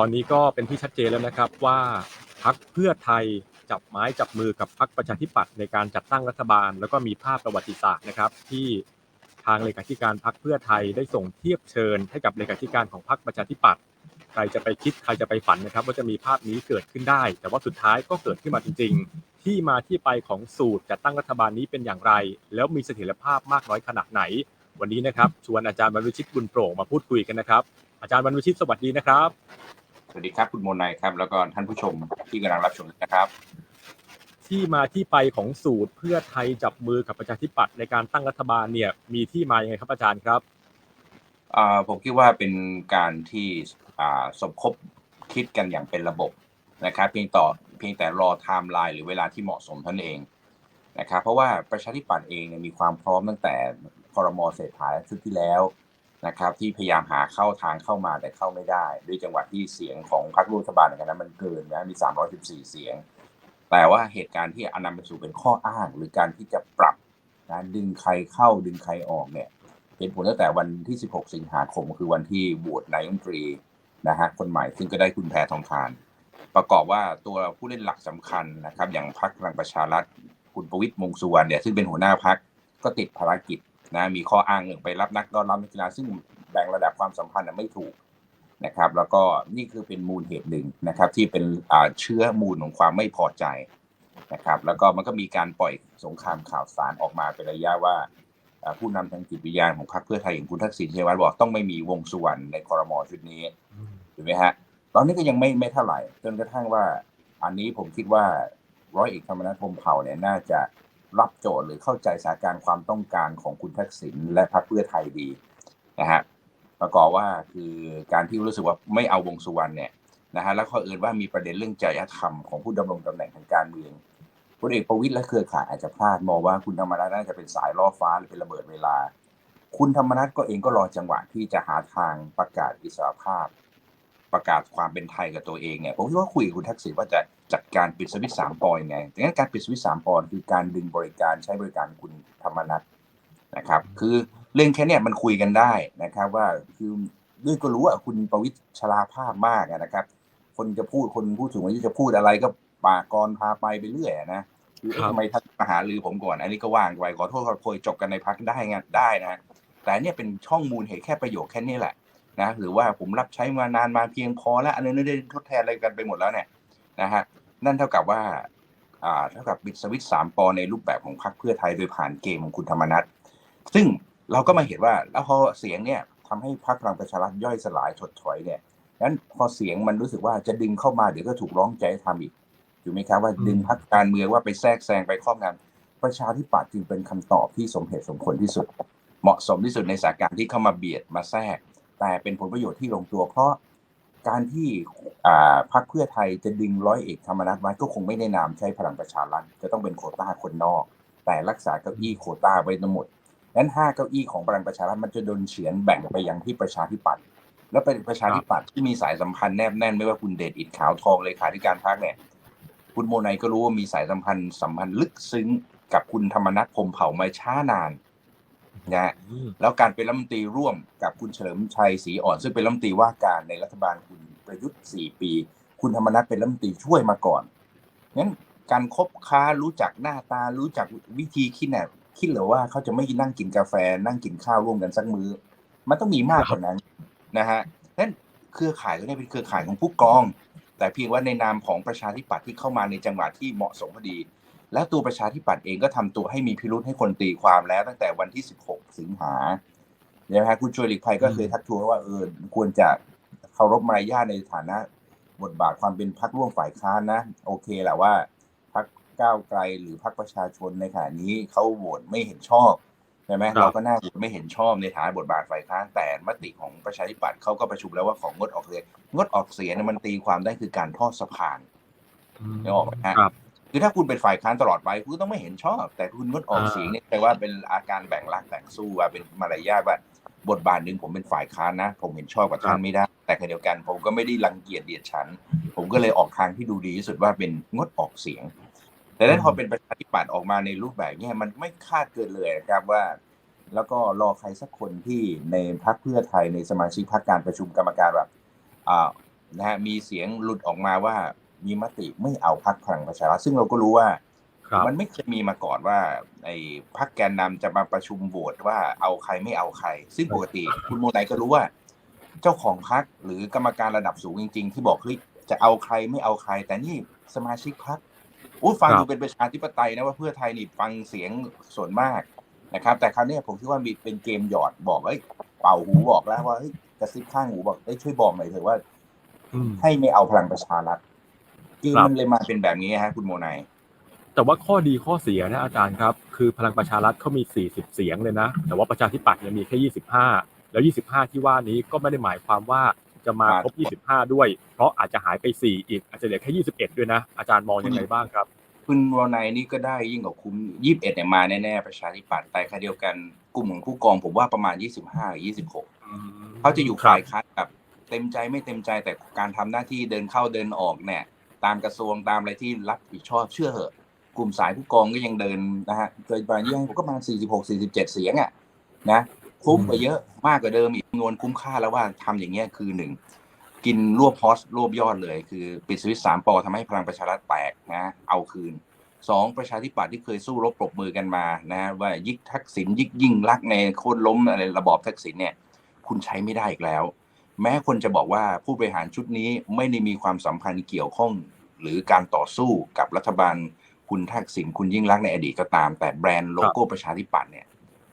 ตอนนี้ก็เป็นที่ชัดเจนแล้วนะครับว่าพักเพื่อไทยจับไม้จับมือกับพักประชาธิปัตย์ในการจัดตั้งรัฐบาล แล้วก็มีภาพประวัติศาสตร์นะครับ ที่ทางเลขาธิการพักเพื่อไทยได้ส่งเทียบเชิญ ให้กับเลขาธิการของพักประชาธิปัตย์ใครจะไปคิดใครจะไปฝันนะครับ ว่าจะมีภาพนี้เกิดขึ้นได้ แต่ว่าสุดท้ายก็เกิดขึ้นมาจริง ๆ ที่มาที่ไปของสูตรจัดตั้งรัฐบาลนี้เป็นอย่างไร แล้วมีเสถียรภาพมากน้อยขนาดไหน วันนี้นะครับชวนอาจารย์บรรลุชิตบุญโปร่งมาพูดคุยกันนะครับ อาจารย์บรรลุชิตสวัสดีนะครับ สวัสดีครับคุณโมนายครับ แล้วก็ท่านผู้ชมที่กำลังรับชมนะครับ ที่มาที่ไปของสูตรเพื่อไทยจับมือกับประชาธิปัตย์ในการตั้งรัฐบาลเนี่ย มีที่มาอย่างไรครับอาจารย์ครับอ่าผมคิดว่าเป็นการที่อ่าสมคบคิดกันอย่างเป็นระบบนะครับเพียงต่อเพียงแต่รอไทม์ไลน์หรือเวลาที่เหมาะสมเท่านั้นเองนะครับเพราะว่าประชาธิปัตย์เองเนี่ยมีความพร้อมตั้งแต่คอรมอเศรษฐาชุดที่แล้ว นะครับ ที่พยายามหาเข้าทางเข้ามาแต่เข้าไม่ได้ ด้วยจังหวะที่เสียงของพรรครัฐบาลในนั้นมันเกินนะมี 314 เสียง แต่ว่าเหตุการณ์ที่อนำไปสู่เป็นข้ออ้าง หรือการที่จะปรับนะดึงใครเข้าดึงใครออกเนี่ยเป็นผลตั้งแต่วันที่ 16 สิงหาคมคือวันที่โหวตนายกรัฐมนตรีนะฮะคนใหม่ซึ่งก็ได้คุณแพทองทาน ประกอบว่าตัวผู้เล่นหลักสำคัญนะครับ อย่างพรรคพลังประชารัฐคุณประวิตรมงสุวรรณเนี่ยซึ่งเป็นหัวหน้าพรรคก็ติดภารกิจ นะมีข้ออ้างหนึ่งไปรับนักต้อนรับนักกีฬาซึ่งแบ่งระดับความสัมพันธ์น่ะไม่ถูกนะครับ แล้วก็นี่คือเป็นมูลเหตุหนึ่งนะครับ ที่เป็นเชื้อมูลของความไม่พอใจนะครับ แล้วก็มันก็มีการปล่อยสงครามข่าวสารออกมาเป็นระยะว่าผู้นำทางจิตวิญญาณของพรรคเพื่อไทยอย่างคุณทักษิณชินวัตรบอกต้องไม่มีวงสุวรรณในคอรมอชุดนี้ถูกไหมฮะตอนนี้ก็ยังไม่ไม่เท่าไหร่จนกระทั่งว่า อันนี้ผมคิดว่าร้อยเอกธรรมนัฐพรมเผ่าเนี่ยน่าจะ รับโจทย์หรือเข้าใจสถานการณ์ความต้องการของคุณทักษิณและพรรคเพื่อไทยดีนะฮะประกอบว่าคือการที่รู้สึกว่าไม่เอาวงสุวรรณเนี่ยนะฮะแล้วข้ออื่นว่ามีประเด็นเรื่องจริยธรรมของผู้ดำรงตำแหน่งทางการเมืองพลเอกประวิตยและเครือข่ายอาจจะพลาดมองว่าคุณธรรมนัฐน่าจะเป็นสายล่อฟ้าหรือเป็นระเบิดเวลา คุณธรรมนัฐก็เองก็รอจังหวะที่จะหาทางประกาศอิสรภาพ ประกาศความเป็นไทยกับตัวเองเนี่ยผมคิดว่าคุยกับคุณทักษิณว่าจะจัดการปิดสวิตช์สามปอยังไงดังนั้นการปิดสวิตช์สามปอคือการดึงบริการใช้บริการคุณธรรมนัฐนะครับ คือเรื่องแค่เนี้ยมันคุยกันได้นะครับ ว่าคือด้วยก็รู้ว่าคุณประวิตรชราภาพมากอะนะครับ คนจะพูดคนผู้สูงอายุจะพูดอะไรก็ปากกรพาไปไปเรื่อยอะนะคือเอ๊ะครับทำไมท่านมาหาลือผมก่อน อันนี้ก็ว่างไปขอโทษขอโพยจบกันในพักได้ไงได้นะแต่เนี่ยเป็นช่องมูลเหตุแค่ประโยคแค่นี้แหละ นะหรือว่าผมรับใช้มานานมาเพียงพอแล้วอันนี้ได้ทดแทนอะไรกันไปหมดแล้วเนี่ยนะฮะนั่นเท่ากับว่าอ่าเท่ากับบิดสวิตช์สามปอในรูปแบบของพรรคเพื่อไทยโดยผ่านเกมของคุณธรรมนัฐซึ่งเราก็มาเห็นว่าแล้วพอเสียงเนี่ยทำให้พรรคพลังประชารัฐย่อยสลายถดถอยเนี่ยนั้นพอเสียงมันรู้สึกว่าจะดึงเข้ามาเดี๋ยวก็ถูกร้องใจให้ทำอีกถูกไหมครับว่าอืมดึงพรรคการเมืองว่าไปแทรกแซงไปครอบงำประชาธิปัตย์จึงเป็นคำตอบที่สมเหตุสมผลที่สุด เหมาะสมที่สุดในสถานการณ์ที่เข้ามาเบียดมาแทรก แต่เป็นผลประโยชน์ที่ลงตัว เพราะการที่พรรคเพื่อไทยจะดึงร้อยเอกธรรมนัฐไว้ก็คงไม่ได้นามใช้พลังประชารัฐจะต้องเป็นโคต้าคนนอก แต่รักษาเก้าอี้โคต้าไว้ทั้งหมดนั้นห้าเก้าอี้ของพลังประชารัฐมันจะโดนเฉือนแบ่งไปยังที่ประชาธิปัตย์แล้วเป็นประชาธิปัตย์ที่มีสายสัมพันธ์แนบแน่นไม่ว่าคุณเดชอิดขาวทองเลขาธิการพรรคเนี่ยคุณโมไนก็รู้ว่ามีสายสัมพันธ์สัมพันธ์ลึกซึ้งกับคุณธรรมนัฐพมเผ่ามาช้านาน นะฮะอืมแล้วการเป็นรัฐมนตรีร่วมกับคุณเฉลิมชัยศรีอ่อน ซึ่งเป็นรัฐมนตรีว่าการในรัฐบาลคุณประยุทธ์สี่ปี คุณธรรมนัฐเป็นรัฐมนตรีช่วยมาก่อนงั้นการคบค้ารู้จักหน้าตารู้จักวิธีคิดเนี่ยคิดเหรือว่าเขาจะไม่นั่งกินกาแฟ นั่งกินข้าวร่วมกันสักมื้อ มันต้องมีมากกว่านั้นนะฮะนั้นเครือข่ายก็เนี่ยเป็นเครือข่ายของผู้กอง แต่เพียงว่าในนามของประชาธิปัตย์ที่เข้ามาในจังหวะที่เหมาะสมพอดี แล้วตัวประชาธิปัตย์เองก็ทำตัวให้มีพิรุษให้คนตีความแล้ว ตั้งแต่วันที่ 16 สิงหาใช่ไหมฮะคุณชวนหลีกภัยก็เคยทักท้วงว่าเออควรจะเคารพมารยาทในฐานะ บทบาทความเป็นพรรคร่วมฝ่ายค้านนะ โอเคแหละว่าพรรคก้าวไกลหรือพรรคประชาชนในขณะนี้เขาโหวตไม่เห็นชอบใช่ไหมครับเราก็น่าจะไม่เห็นชอบในฐานะบทบาทฝ่ายค้านแต่มติของประชาธิปัตย์เขาก็ประชุมแล้วว่าของงดออกเสียงงดออกเสียงเนี่ยมันตีความได้คือการทอดสะพานนึกออกไหมฮะครับ คือถ้าคุณเป็นฝ่ายค้านตลอดไปคุณก็ต้องไม่เห็นชอบ แต่คุณงดออกอ่าเสียงเนี่ยแปลว่าเป็นอาการแบ่งรักแบ่งสู้ว่าเป็นมารยาทว่าบทบาทหนึ่งผมเป็นฝ่ายค้านนะ ผมเห็นชอบกับท่านไม่ได้ แต่ขณะเดียวกัน ผมก็ไม่ได้รังเกียจเดียดฉัน ผมก็เลยออกทางที่ดูดีที่สุดว่าเป็นงดออกเสียง แต่นั้นพอเป็นประชาธิปัตย์ออกมาในรูปแบบเนี้ยมันไม่คาดเกินเลยนะครับว่า แล้วก็รอใครสักคนที่ในพรรคเพื่อไทยในสมาชิกพรรคการประชุมกรรมการแบบอ่านะฮะมีเสียงหลุดออกมาว่า มีมติไม่เอาพักพลังประชารัฐซึ่งเราก็รู้ว่าครับมันไม่เคยมีมาก่อนว่า ไอ้พักแกนนำจะมาประชุมโหวตว่าเอาใครไม่เอาใคร ซึ่งปกติคุณโมไนก็รู้ว่า เจ้าของพักหรือกรรมการระดับสูงจริง ๆ ที่บอกเฮ้ยจะเอาใครไม่เอาใคร แต่นี่สมาชิกพักอุ้ยฟังครับดูเป็นประชาธิปไตยนะว่าเพื่อไทยนี่ฟังเสียงส่วนมากนะครับ แต่คราวเนี้ยผมคิดว่ามีเป็นเกมหยอดบอกเอ้ยเป่าหูบอกแล้วว่าเฮ้ยกระซิบข้างหูบอกเอ้ยช่วยบอกหน่อยเถอะว่าอืมให้ไม่เอาพลังประชารัฐเกม ครับมันเลยมาเป็นแบบนี้ฮะคุณโมไนแต่ว่าข้อดีข้อเสียนะอาจารย์ครับ คือพลังประชารัฐเขามี 40 เสียงเลยนะ แต่ว่าประชาธิปัตย์เนี่ยมีแค่ 25 แล้ว 25 ที่ว่านี้ก็ไม่ได้หมายความว่าจะมาครบ 25 ด้วย เพราะอาจจะหายไป 4 อีก อาจจะเหลือแค่ 21 ด้วยนะ อาจารย์มองยังไงบ้างครับ คุณโมไนนี่ก็ได้ยิ่งกว่าคุ้มยี่สิบเอ็ดเนี่ยมาแน่ๆประชาธิปัตย์แต่ค่ะเดียวกันกลุ่มของผู้กองผมว่าประมาณยี่สิบห้ายี่สิบหกเขาจะอยู่ฝ่ายค้านแบบเต็มใจไม่เต็มใจแต่การทำหน้าที่เดินเข้าเดินออกเนี่ย ตามกระทรวงตามอะไรที่รับผิดชอบเชื่อเหอะกลุ่มสายผู้กองก็ยังเดินนะฮะเคยประมาณยี่ผมก็มาสี่สิบหกสี่สิบเจ็ดเสียงอะนะคุ้มกว่าเยอะมากกว่าเดิมอีกนวนคุ้มค่าแล้วว่าทำอย่างเงี้ยคือหนึ่งกินรวบฮอสรวบยอดเลย คือปิดสวิตช์สามปอทำให้พลังประชารัฐแตกนะเอาคืนสองประชาธิปัตย์ที่เคยสู้รบปรบมือกันมานะว่ายิกทักษิณยิกยิ่งรักในโค่นล้มอะไรระบอบทักษิณเนี่ย คุณใช้ไม่ได้อีกแล้ว แม้คนจะบอกว่าผู้บริหารชุดนี้ไม่ได้มีความสัมพันธ์เกี่ยวข้อง หรือการต่อสู้กับรัฐบาลคุณทักษิณคุณยิ่งรักษณ์ในอดีตก็ตาม แต่แบรนด์โลโก้ประชาธิปัตย์เนี่ย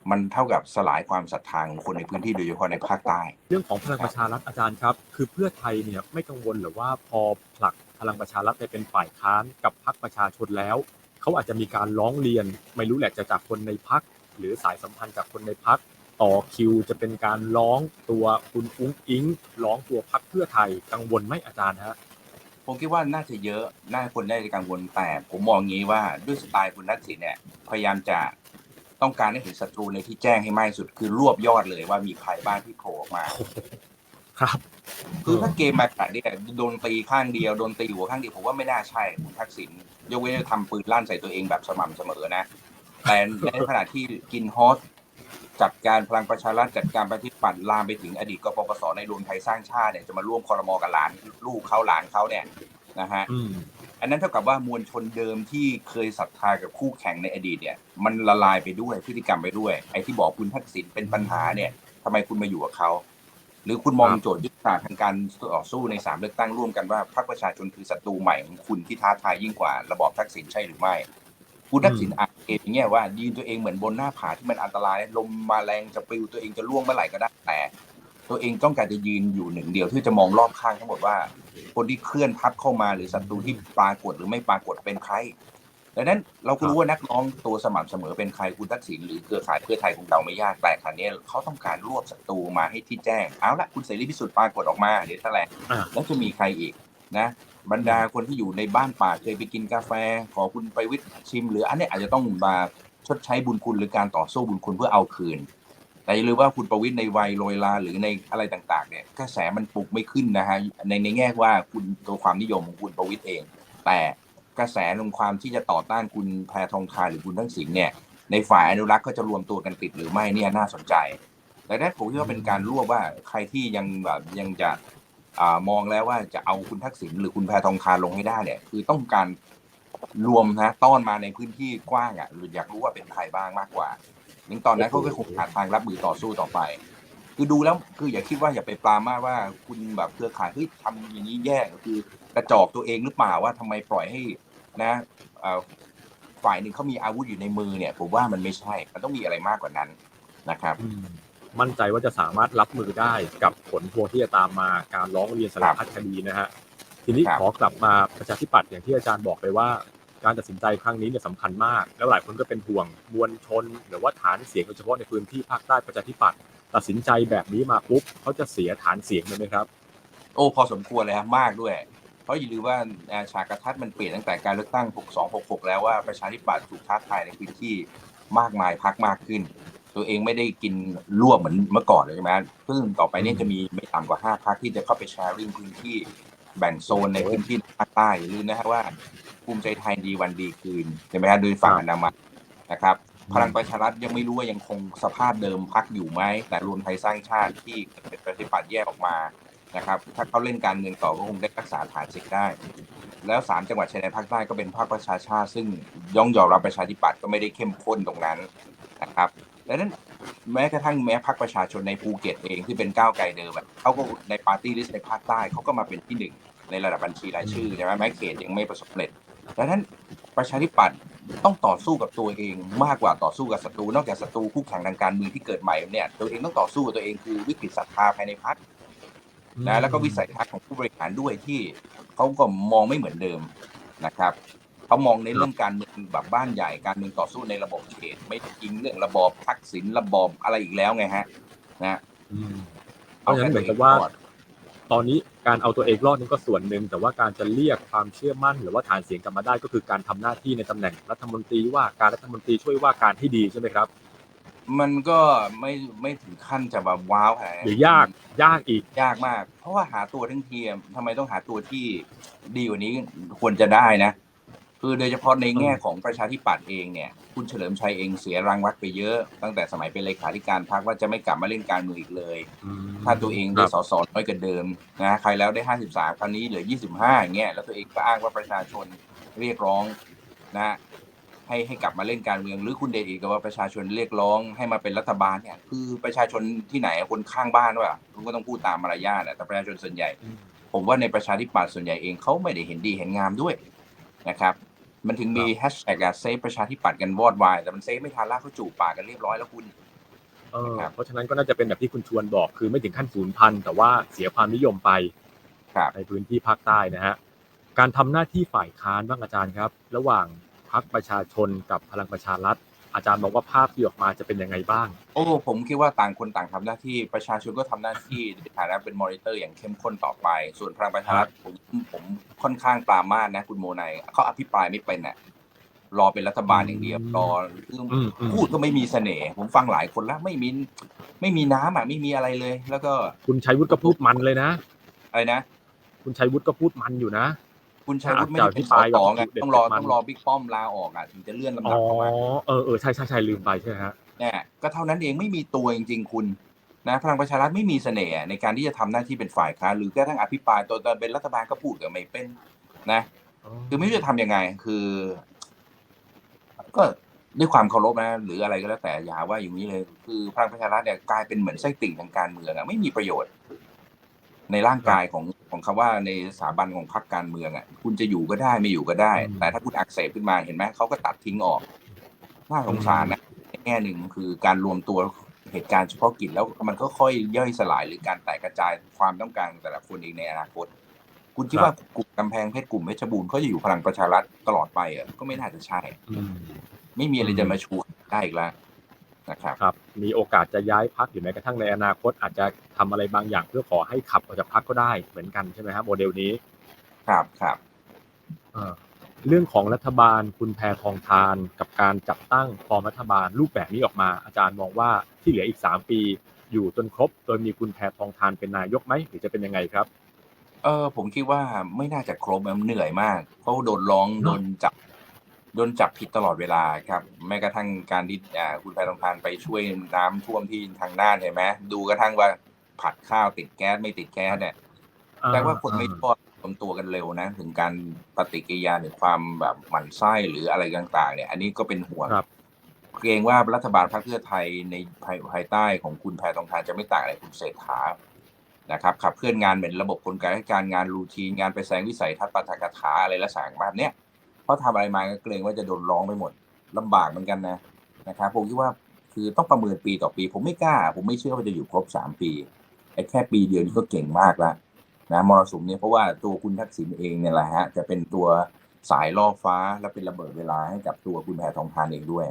มันเท่ากับสลายความศรัทธาของคนในพื้นที่โดยเฉพาะในภาคใต้ เรื่องของพลังประชารัฐอาจารย์ครับ คือเพื่อไทยเนี่ยไม่กังวลหรือว่าพอผลักพลังประชารัฐไปเป็นฝ่ายค้านกับพรรคประชาชนแล้ว เขาอาจจะมีการร้องเรียน ไม่รู้แหละจะจากคนในพรรคหรือสายสัมพันธ์จากคนในพรรค ต่อคิวจะเป็นการร้องตัวคุณอุ้งอิงร้องตัวพรรคเพื่อไทยกังวลไหมอาจารย์ฮะผมคิดว่าน่าจะเยอะน่าคนได้กังวลแต่ผมมองงี้ว่าด้วยสไตล์คุณทักษิณเนี่ยพยายามจะต้องการให้เห็นศัตรูในที่แจ้งให้มากที่สุด คือรวบยอดเลยว่ามีใครบ้างที่โผล่ออกมา ครับ คือถ้าเกมมาขนาดนี้โดนตีข้างเดียวโดนตีหัวข้างเดียวผมว่าไม่น่าใช่คุณทักษิณยกเว้นจะทำปืนลั่นใส่ตัวเองแบบสม่ำเสมอนะแต่ในขณะที่กินฮอส จัดการพลังประชารัฐจัดการประทิปัตย์ลามไปถึงอดีตกปปสในรวมไทยสร้างชาติเนี่ยจะมาร่วมคอรมอกับหลานลูกเขาหลานเขาเนี่ยนะฮะอันนั้นเท่ากับว่ามวลชนเดิมที่เคยศรัทธากับคู่แข่งในอดีตเนี่ย มันละลายไปด้วยพฤติกรรมไปด้วย ไอ้ที่บอกคุณทักษิณเป็นปัญหาเนี่ยทำไมคุณมาอยู่กับเขาหรือคุณมองโจทย์ยุทธศาสตร์ทางการต่อสู้ในสามเลือกตั้งร่วมกันว่าพรรคประชาชนคือศัตรูใหม่ของคุณที่ท้าทายยิ่งกว่า ระบอบทักษิณใช่หรือไม่ คุณทักษิณอาจเองอย่างเงี้ยว่ายืนตัวเองเหมือนบนหน้าผาที่มันอันตรายลมมาแรงจะปลิวตัวเองจะล่วงเมื่อไหร่ก็ได้แต่ ตัวเองต้องการจะยืนอยู่หนึ่งเดียวที่จะมองรอบข้างทั้งหมดว่า คนที่เคลื่อนทับเข้ามาหรือศัตรูที่ปรากฏหรือไม่ปรากฏเป็นใครดังนั้นเราก็รู้ว่านักร้องตัวสม่ำเสมอเป็นใครคุณทักษิณหรือเครือข่ายเพื่อไทยของเราไม่ยากแต่ครั้นี้เขาต้องการรวบศัตรูมาให้ที่แจ้งเอาละคุณเสรีพิสุทธิ์ปรากฏออกมาเดี๋ยวแถลงอ่าแล้วจะมีใครอีกนะ บรรดาคนที่อยู่ในบ้านป่าเคยไปกินกาแฟ ขอคุณไปวิทย์ชิม หรืออันนี้อาจจะต้องมาชดใช้บุญคุณหรือการต่อสู้บุญคุณเพื่อเอาคืน แต่อย่าลืมว่าคุณประวิทย์ในวัยโรยลาหรือในอะไรต่างๆ เนี่ยกระแสมันปลุกไม่ขึ้นนะฮะในในแง่ว่าคุณตัวความนิยมของคุณประวิทย์เอง แต่กระแสลงความที่จะต่อต้านคุณแพทองทานหรือคุณทักษิณเนี่ยในฝ่ายอนุรักษ์ก็จะรวมตัวกันติดหรือไม่เนี่ยน่าสนใจแต่นั้นผมคิดว่าเป็นการรวบว่าใครที่ยังแบบยังจะ มองแล้วว่าจะเอาคุณทักษิณหรือคุณแพทองทาลงให้ได้เนี่ย คือต้องการรวมนะต้อนมาในพื้นที่กว้างอะหรืออยากรู้ว่าเป็นใครบ้างมากกว่าถึงตอนนั้นเขาก็คงหาทางรับมือต่อสู้ต่อไป คือดูแล้วคืออย่าคิดว่าอย่าไปปรามาว่าคุณแบบเครือข่ายเฮ้ยทำอย่างนี้แย่ก็คือกระจอกตัวเองหรือเปล่าว่าทำไมปล่อยให้นะฝ่ายหนึ่งเขามีอาวุธอยู่ในมือเนี่ย ผมว่ามันไม่ใช่ มันต้องมีอะไรมากกว่านั้นนะครับ มมั่นใจว่าจะสามารถรับมือได้กับผลพวงที่จะตามมาการร้องเรียนสารพัดคดีนะฮะทีนี้ครับขอกลับมาประชาธิปัตย์อย่างที่อาจารย์บอกไปว่า การตัดสินใจครั้งนี้เนี่ยสำคัญมาก แล้วหลายคนก็เป็นห่วงมวลชน หรือว่าฐานเสียงโดยเฉพาะในพื้นที่ภาคใต้ประชาธิปัตย์ตัดสินใจแบบนี้มาปุ๊บเขาจะเสียฐานเสียงเลยไหมครับ โอ้พอสมควรเลยครับมากด้วย เพราะอย่าลืมว่าอ่าฉากกระทัดมันเปลี่ยนตั้งแต่การเลือกตั้ง 6266 แล้วว่าประชาธิปัตย์ถูกท้าทายในพื้นที่มากมายพักมากขึ้น ตัวเองไม่ได้กินรวบเหมือนเมื่อก่อนเลยใช่ไหมซึ่งต่อไปเนี่ยจะมีไม่ต่ำกว่า5พักที่จะเข้าไปแชร์ริ่งพื้นที่แบ่งโซนในพื้นที่ภาคใต้อย่าลืมนะฮะว่าภูมิใจไทยดีวันดีคืนใช่ไหมฮะโดยฝั่งครับอนามัยนะครับ พลังประชารัฐยังไม่รู้ว่ายังคงสภาพเดิมพักอยู่ไหมแต่รวมไทยสร้างชาติที่เป็นประชาธิปัตย์แยกออกมานะครับ ถ้าเขาเล่นการเมืองต่อก็คงได้รักษาฐานเสียงได้ แล้วสามจังหวัดชายแดนภาคใต้ก็เป็นภาคประชาชาติ ซึ่งย่อมยอมรับประชาธิปัตย์ก็ไม่ได้เข้มข้นตรงนั้นนะครับ ดังนั้นแม้กระทั่งแม้พรรคประชาชนในภูเก็ตเองที่เป็นก้าวไกลเดิมอะเขาก็ในปาร์ตี้ลิสต์ในภาคใต้เขาก็มาเป็นที่หนึ่งในระดับบัญชีรายชื่อใช่ไหมแม้เขตยังไม่ประสบความสำเร็จดังนั้นประชาธิปัตย์ต้องต่อสู้กับตัวเองมากกว่าต่อสู้กับศัตรูนอกจากศัตรูคู่แข่งทางการเมืองที่เกิดใหม่เนี่ยตัวเองต้องต่อสู้กับตัวเองคือวิกฤตศรัทธาภายในพรรคนะแล้วก็วิสัยทัศน์ของผู้บริหารด้วยที่เขาก็มองไม่เหมือนเดิมนะครับ เขามองในเรื่องการเมืองแบบบ้านใหญ่การเมืองต่อสู้ในระบบเขตไม่จริงเรื่องระบอบทักษิณระบอบอะไรอีกแล้วไงฮะ นะอืมเพราะฉะนั้นเหมือนกับว่าแค่ตัวงรอดตอนนี้การเอาตัวเองรอดนี่ก็ส่วนหนึ่งแต่ว่าการจะเรียกความเชื่อมั่น หรือว่าฐานเสียงกลับมาได้ก็คือการทำหน้าที่ในตำแหน่งรัฐมนตรีว่าการรัฐมนตรีช่วยว่าการให้ดีใช่ไหมครับ มันก็ไม่ไม่ถึงขั้นจะแบบว้าวขนาดนั้นหรือยากยากอีกยากมาก เพราะว่าหาตัวทั้งทีมทำไมต้องหาตัวที่ดีกว่านี้ควรจะได้นะ คือโดยเฉพาะในแง่ของประชาธิปัตย์เองเนี่ย คุณเฉลิมชัยเองเสียรางวัลไปเยอะ ตั้งแต่สมัยเป็นเลขาธิการพรรคว่าจะไม่กลับมาเล่นการเมืองอีกเลย ถ้าตัวเองได้ครับสสน้อยกว่าเดิมนะใครแล้วได้ 53 คราวนี้เหลือ 25อย่างเงี้ยแล้วตัวเองก็อ้างว่าประชาชนเรียกร้องนะให้ให้กลับมาเล่นการเมืองหรือคุณเดชอีกก็ว่าประชาชนเรียกร้องให้มาเป็นรัฐบาลเนี่ยคือประชาชนที่ไหนคนข้างบ้านว่าคุณก็ต้องพูดตามมารยาทอะแต่ประชาชนส่วนใหญ่อืมผมว่าในประชาธิปัตย์ส่วนใหญ่เองเขาไม่ได้เห็นดีเห็นงามด้วย นะครับ มันถึงมีแฮชแท็กเซฟประชาธิปัตย์กันวอดวายแต่มันเซฟไม่ทันแล้วเขาจูบปากกันเรียบร้อยแล้วคุณเออครับเพราะฉะนั้นก็น่าจะเป็นแบบที่คุณชวนบอกคือไม่ถึงขั้นศูนย์พันธุ์แต่ว่าเสียความนิยมไปครับในพื้นที่ภาคใต้นะฮะการทำหน้าที่ฝ่ายค้านบ้างอาจารย์ครับ ระหว่างพรรคประชาชนกับพลังประชารัฐ อาจารย์บอกว่าภาพที่ออกมาจะเป็นยังไงบ้าง โอ้ผมคิดว่าต่างคนต่างทำหน้าที่ประชาชนก็ทำหน้าที่ในฐานะเป็นมอนิเตอร์อย่างเข้มข้นต่อไป ส่วนพลังประชารัฐผมผมค่อนข้างปรามาสนะคุณโมไนเขาอภิปรายไม่เป็นน่ะรอเป็นรัฐบาลอย่างเดียวรอคืออืมอืมพูดก็ไม่มีเสน่ห์ผมฟังหลายคนแล้วไม่มีไม่มีน้ำอะไม่มีอะไรเลย แล้วก็คุณชัยวุฒิก็พูดมันเลยนะอะไรนะคุณชัยวุฒิก็พูดมันอยู่นะ คุณชัยวุฒิไม่ได้เป็นสอะสไงเดี๋ยวต้องรอเด็ดมันต้องรอบิ๊กป้อมลาออกอะถึงจะเลื่อนลำอ๋ดัอบเข้ามาเออเออใช่ใช่ใช่ลืมไปใช่ไหมฮะเนี่ยก็เท่านั้นเองไม่มีตัวจริง ๆ คุณนะพลังประชารัฐไม่มีเสน่ห์ในการที่จะทำหน้าที่เป็นฝ่ายค้านหรือแม้กระทั่งอภิปรายตัวตอนเป็นรัฐบาลก็พูดกับไม่เป็นนะคือไม่รู้จะทำยังไงคือ ก็ด้วยความเคารพนะ หรืออะไรก็แล้วแต่อย่าหาว่าอย่างนี้เลย คือพลังประชารัฐเนี่ยกลายเป็นเหมือนไส้ติ่งทางการเมืองอะไม่มีประโยชน์ ในร่างกายของของคำว่าในสถาบันของพรรคการเมืองอะคุณจะอยู่ก็ได้ไม่อยู่ก็ได้อืมแต่ถ้าคุณอักเสบขึ้นมาเห็นไหมเขาก็ตัดทิ้งออกน่าสงสารนะในแง่หนึ่งคือการรวมตัวเหตุการณ์เฉพาะกิจแล้วมันก็ค่อยย่อยสลายหรือการแตกกระจายความต้องการของแต่ละคนเองในอนาคต คุณคิดว่ากลุ่มกำแพงเพชรกลุ่มเพชรบูรณ์เขาจะอยู่พลังประชารัฐตลอดไปอะก็ไม่น่าจะใช่อืมไม่มีอะไรอืมจะมาชูได้อีกแล้ว นะครับครับมีโอกาสจะย้ายพักหรือแม้กระทั่งในอนาคต อาจจะทำอะไรบางอย่างเพื่อขอให้ขับออกจากพักก็ได้เหมือนกันใช่ไหมครับโมเดลนี้ ครับครับเออเรื่องของรัฐบาลคุณแพทองทานกับการจัดตั้งฟอร์มรัฐบาลรูปแบบนี้ออกมา อาจารย์มองว่าที่เหลืออีกสามปี อยู่จนครบ โดยมีคุณแพทองทานเป็นนายกไหมหรือจะเป็นยังไงครับเออผมคิดว่าไม่น่าจะครบมันเหนื่อยมากเพราะโดนร้องเนโดอะนจับ โดนจับผิดตลอดเวลาครับ แม้กระทั่งการที่อ่าคุณแพทองทานไปช่วยน้ำท่วมที่ทางน่านเห็นไหมดูกระทั่งว่าผัดข้าวติดแก๊สไม่ติดแก๊สเนี่ยแต่ว่าคนไม่ชอบรวมตัวกันเร็วนะ ถึงการปฏิกิริยาหรือความแบบหมั่นไส้หรืออะไรต่าง ๆ เนี่ย อันนี้ก็เป็นห่วงครับเกรงว่ารัฐบาลพรรคเพื่อไทยในภายภายใต้ของคุณแพทองทานจะไม่ต่างอะไรคุณเศรษฐานะครับขับเคลื่อนงานเหมือนระบบกลไกราชการงานรูทีนงานไปแสดงวิสัยทัศน์ปาฐกถาอะไรละสางแบบเนี้ย เพราะทำอะไรมาก็เกรงว่าจะโดนร้องไปหมดลำบากเหมือนกันนะนะครับผมคิดว่าคือต้องประเมินปีต่อปี ผมไม่กล้า ผมไม่เชื่อว่าจะอยู่ครบสามปีไอ้แค่ปีเดียวนี่ก็เก่งมากแล้วนะมรสุมเนี่ยเพราะว่าตัวคุณทักษิณเองเนี่ยแหละฮะจะเป็นตัวสายล่อฟ้าและเป็นระเบิดเวลาให้กับตัวคุณแพทองทานเองด้วย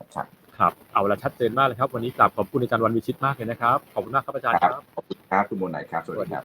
นะครับครับเอาละชัดเจนมากเลยครับ วันนี้กลับขอบคุณอาจารย์วันวิชิตมากเลยนะครับ ขอบคุณมากครับอาจารย์คครัรับบขอบคุณครับคุณโมนไหนครับ สวัสดีครับ